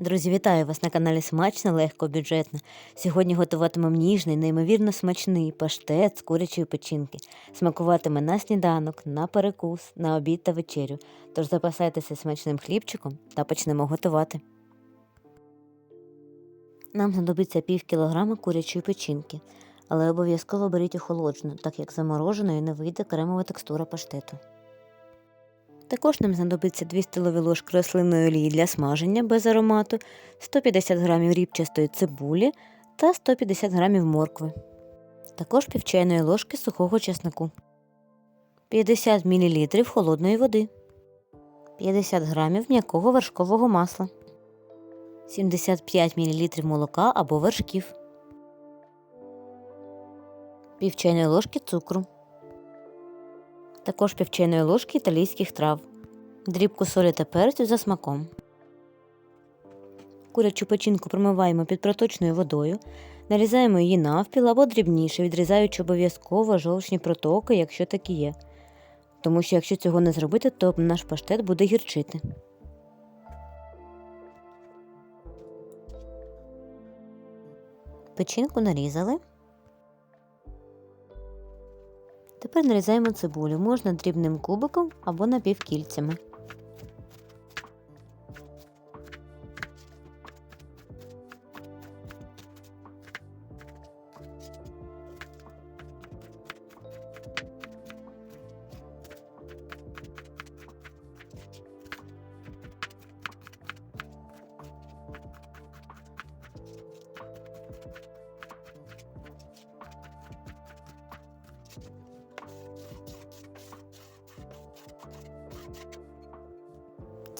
Друзі, вітаю вас на каналі Смачно, легко, бюджетно. Сьогодні готуватимемо ніжний, неймовірно смачний паштет з курячої печінки. Смакуватиме на сніданок, на перекус, на обід та вечерю. Тож запасайтеся смачним хлібчиком та почнемо готувати. Нам знадобиться пів кілограма курячої печінки, але обов'язково беріть охолоджену, так як замороженою не вийде кремова текстура паштету. Також нам знадобиться 2 столові ложки рослинної олії для смаження без аромату, 150 г рібчастої цибулі та 150 г моркви. Також пів чайної ложки сухого чеснику, 50 мл холодної води, 50 г м'якого вершкового масла, 75 мл молока або вершків, пів чайної ложки цукру. Також пів чайної ложки італійських трав, дрібку солі та перцю за смаком. Курячу печінку промиваємо під проточною водою, нарізаємо її навпіл або дрібніше, відрізаючи обов'язково жовчні протоки, якщо такі є. Тому що якщо цього не зробити, то наш паштет буде гірчити. Печінку нарізали. Тепер нарізаємо цибулю, можна дрібним кубиком або напівкільцями.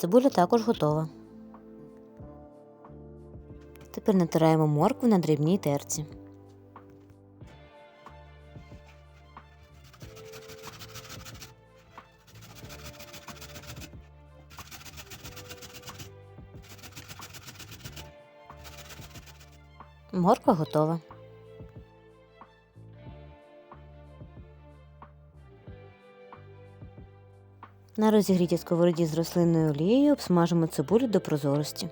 Цибуля також готова. Тепер натираємо моркву на дрібній терці. Морква готова. На розігрітій сковороді з рослинною олією обсмажимо цибулю до прозорості.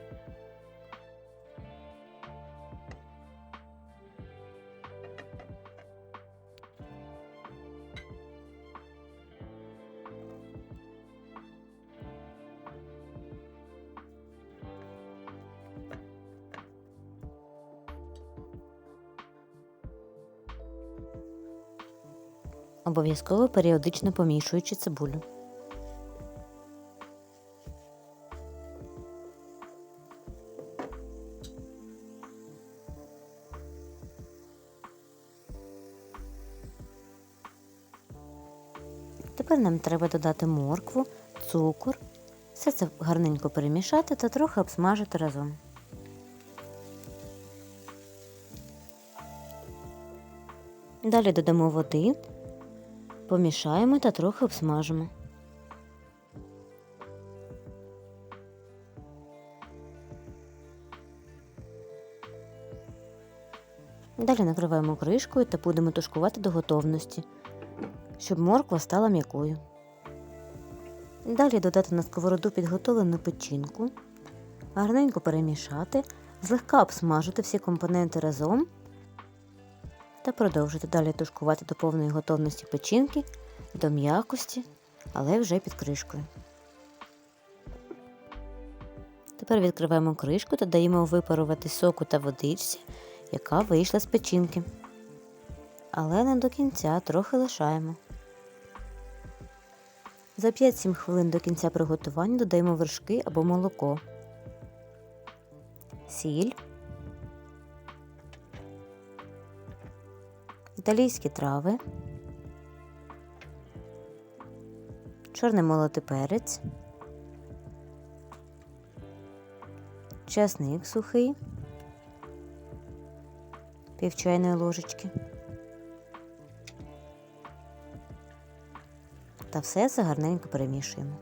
Обов'язково періодично помішуючи цибулю. Тепер нам треба додати моркву, цукор, все це гарненько перемішати та трохи обсмажити разом. Далі додамо води, помішаємо та трохи обсмажимо. Далі накриваємо кришкою та будемо тушкувати до готовності щоб морква стала м'якою. Далі додати на сковороду підготовлену печінку, гарненько перемішати, злегка обсмажити всі компоненти разом та продовжити далі тушкувати до повної готовності печінки, до м'якості, але вже під кришкою. Тепер відкриваємо кришку та даємо випарувати соку та водичці, яка вийшла з печінки. Але не до кінця трохи лишаємо. За 5-7 хвилин до кінця приготування додаємо вершки або молоко, сіль, італійські трави, чорний молотий перець, чесник сухий, пів чайної ложечки. Та все це гарненько перемішуємо.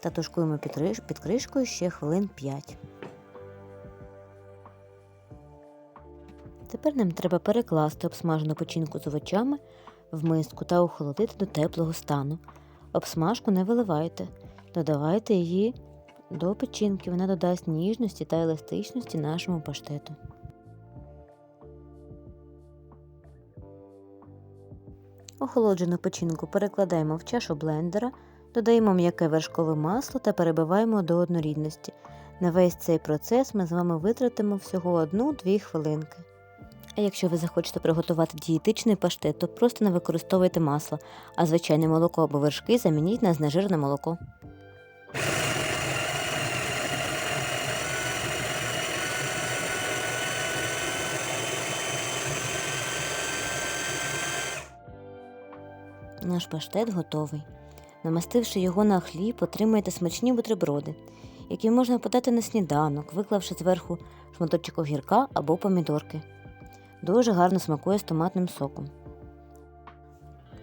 Та тушкуємо під кришкою ще хвилин 5. Тепер нам треба перекласти обсмажену печінку з овочами в миску та охолодити до теплого стану. Обсмажку не виливайте. Додавайте її до печінки. Вона додасть ніжності та еластичності нашому паштету. Охолоджену печінку перекладаємо в чашу блендера, додаємо м'яке вершкове масло та перебиваємо до однорідності. На весь цей процес ми з вами витратимо всього 1-2 хвилинки. А якщо ви захочете приготувати дієтичний паштет, то просто не використовуйте масло, а звичайне молоко або вершки замініть на знежирене молоко. Наш паштет готовий. Намастивши його на хліб, отримаєте смачні бутерброди, які можна подати на сніданок, виклавши зверху шматочок огірка або помідорки. Дуже гарно смакує з томатним соком.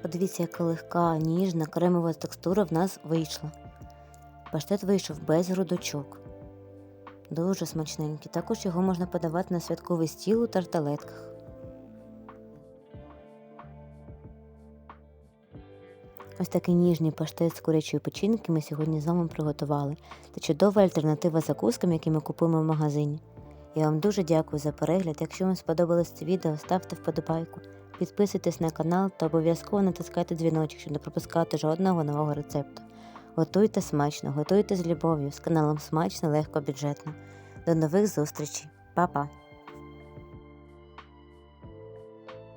Подивіться, яка легка, ніжна, кремова текстура в нас вийшла. Паштет вийшов без грудочок. Дуже смачненький. Також його можна подавати на святковий стіл у тарталетках. Ось такий ніжний паштет з курячої печінки ми сьогодні з вами приготували. Це чудова альтернатива закускам, які ми купуємо в магазині. Я вам дуже дякую за перегляд. Якщо вам сподобалось це відео, ставте вподобайку, підписуйтесь на канал та обов'язково натискайте дзвіночок, щоб не пропускати жодного нового рецепту. Готуйте смачно, готуйте з любов'ю з каналом Смачно, легко, бюджетно. До нових зустрічей. Па-па!